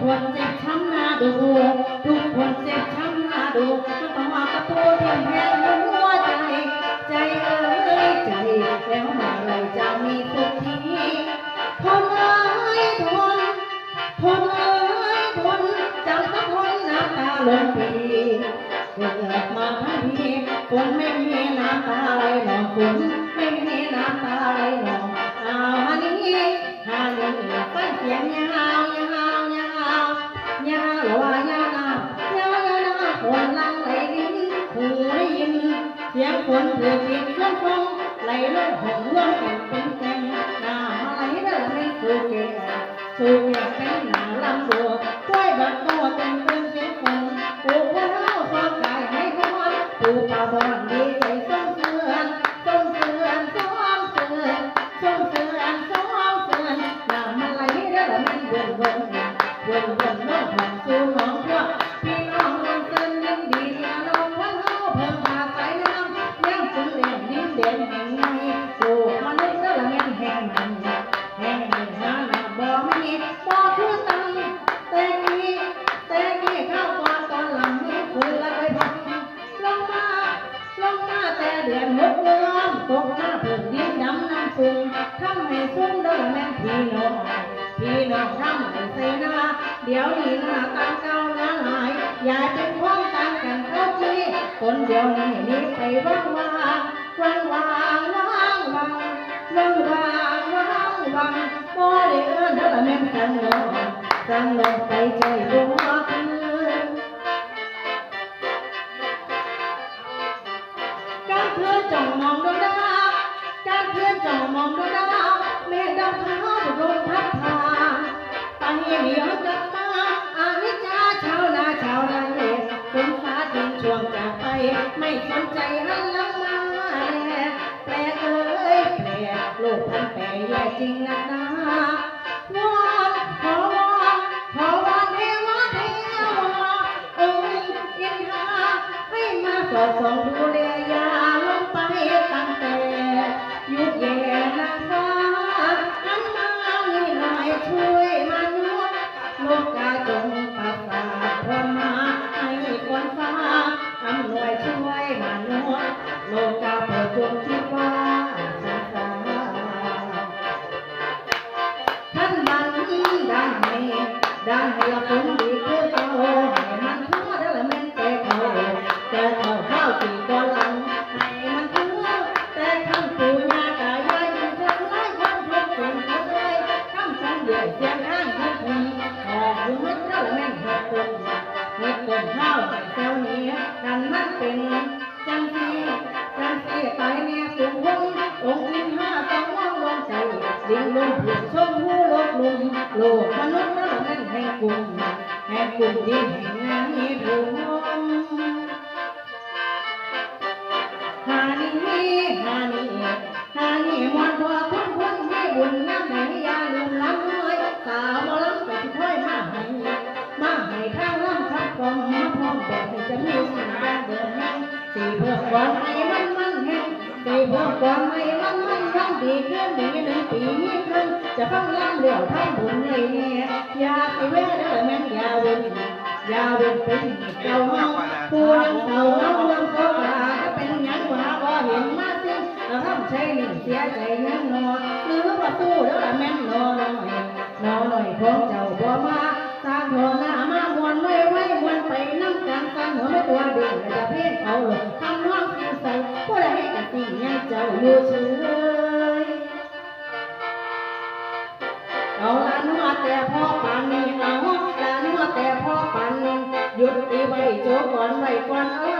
คนเจ็บช้ำหน้าดูทุกคนเจ็บช้ำหน้าดูต้องมาประตูเทียมแทนหัวใจ ใจเอ้ยใจแล้วเมื่อไรจะมีสุขทีทนเอ้ยทนทนเอ้ยทนจำต้องทนน้ำตาลงปีเกิดมาทั้งทีคนไม่มีน้ำตาไหลหลอกคน นเดือดติดเครื่องฟงไหลลงห้องร่วมกันเป็นแกงหน้ามาไหลเดินไม่สูเกะสูเกะเป็นหนาลำบัวกล้วยบักตัวเป็นเป็นเสียงฝนปลูกว่าเท้าฟอกกายให้พอนปลูกป่าบอนดีใจส้มเสือ เด่นแห่งในโลกมนุษย์ละแม่นแห่งมันแห่งนึ่งหาหน้าบ่มีบ่คือตังแต่กี้แต่กี้ข้าวก่อนตอนหลังนี้คุณละไปพักลงมาลงมาแต่เดือนหกเดือนตกมาเพิ่งดินดำน้ำซุงทำให้ซุ่มเด้อแม่นพี่น้องพี่น้องทำให้ใส่หน้าเดี๋ยวนี้หน้าตาเก่าหน้าหายอย่าเป็นพ้องต่างกันเข้าทีคนเดียวนี้มีไปว่าง ว่างว่างว่างว่างว่างว่างว่างว่างบ่ได้เอิ้นเด้อละแม่นกันเนาะกันลงไปใจบ่คืนการเพื่อนจ้องมองดวงดาวการเพื่อนจ้องมองดวงดาวแม่ดาวเท้าลงพัดพาไปเดียวกับ ลกพันแปรแย่จริงนักหนาวอนขอวอนขอวอนเทวเทวาองค์อินทาให้มาสอดส่องดูแลยาล ด้านให้ละคนดีคือเก่าให้มันทั่วแล้วแม่นแต่เขาแต่เขาข้าวตีก่อนหลังให้มันทั่วแต่คำปู่ย่าตายายยู่เพียงไรคนทุกคนเขาเลยคำสังเดียวเสียงข้างทุกคนออกอยู่มัดแล้วแม่นหกคนเฮ็ดคนข้าวใส่แซวนี้กันมันเป็นจังสีจังสีตายเนี่ยสูงวงองค์อินห้าต้องมองลงใจดิ่งลงผูกชมผู้โลกลุมโลกมนุษย์ แล้วละแม่นแห่งกลุ่มแห่งกลุ่มที่แห่งงานนี้ถูกฮานี่ฮานี่ฮานี่มวนตัวคนคนมีบุญน้ำไหนยาลืมล้ำน้อยสาวมาล้ำกับถ้อยมาให้มาให้ข้างล้ำทับกองมาพร้อมแบบให้จะมีสิ่งการเดินแห่งสีเพื่อก่อนให้มันมันแห่งสีเพื่อก่อนให้มัน มันทั้งดีขึ้นดีหนึ่งปีนี้ขึ้นจะฟังล้ำเหลียวทั้งบุญเลยเนี่ยอยาไปเว้เด้อแม่งยาเว้นยาเว้นเป็นเจ้าเฮาผู้ยังเก่าเฮายังเก่าลาจะเป็นยังว่าบ่เห็นมาสิแล้วทำใจนี่งเสียใจยังนอนหรือว่าสู้แล้วแม่นนอนหน่อยนอนหน่อยของเจ้าบ่มาสร้างโทหน้ามามวนไว้ไว้มวนไปน้ำกันกันหัวไม่ตัวเดียวจะเพี้ยนเขา เอาละนัวแต่พ่อปานนี้เอาละนัวแต่พ่อปานนี้หยุดตีไว้โจก่อนไว้ก่อนเอ